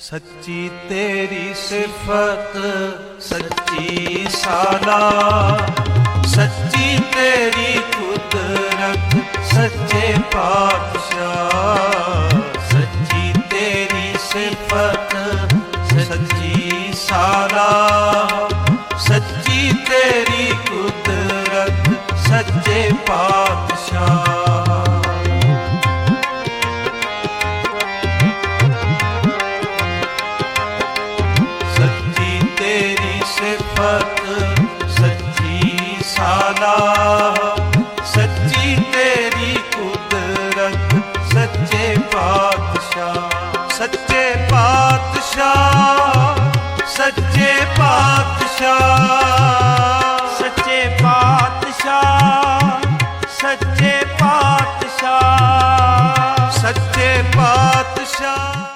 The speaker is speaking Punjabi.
ਸੱਚੀ ਤੇਰੀ ਸਿਫਤ, ਸੱਚੀ ਸਾਲਾ। ਸੱਚੀ ਤੇਰੀ ਕੁਦਰਤ, ਸੱਚੇ ਪਾਤਸ਼ਾਹ। ਸੱਚੀ ਤੇਰੀ ਸਿਫਤ, ਸੱਚੀ ਸਾਲਾ। ਸੱਚੀ ਤੇਰੀ ਕੁਦਰਤ, ਸੱਚੇ ਪਾਤਸ਼ਾਹ ਸਿਫਤ ਸੱਚੀ ਸਾਲਾ ਸੱਚੀ ਤੇਰੀ ਕੁਦਰਤ ਸੱਚੇ ਪਾਤਸ਼ਾਹ ਸੱਚੇ ਪਾਤਸ਼ਾਹ ਸੱਚੇ ਪਾਤਸ਼ਾਹ ਸੱਚੇ ਪਾਤਸ਼ਾਹ ਸੱਚੇ ਪਾਤਸ਼ਾਹ ਸੱਚੇ ਪਾਤਸ਼ਾਹ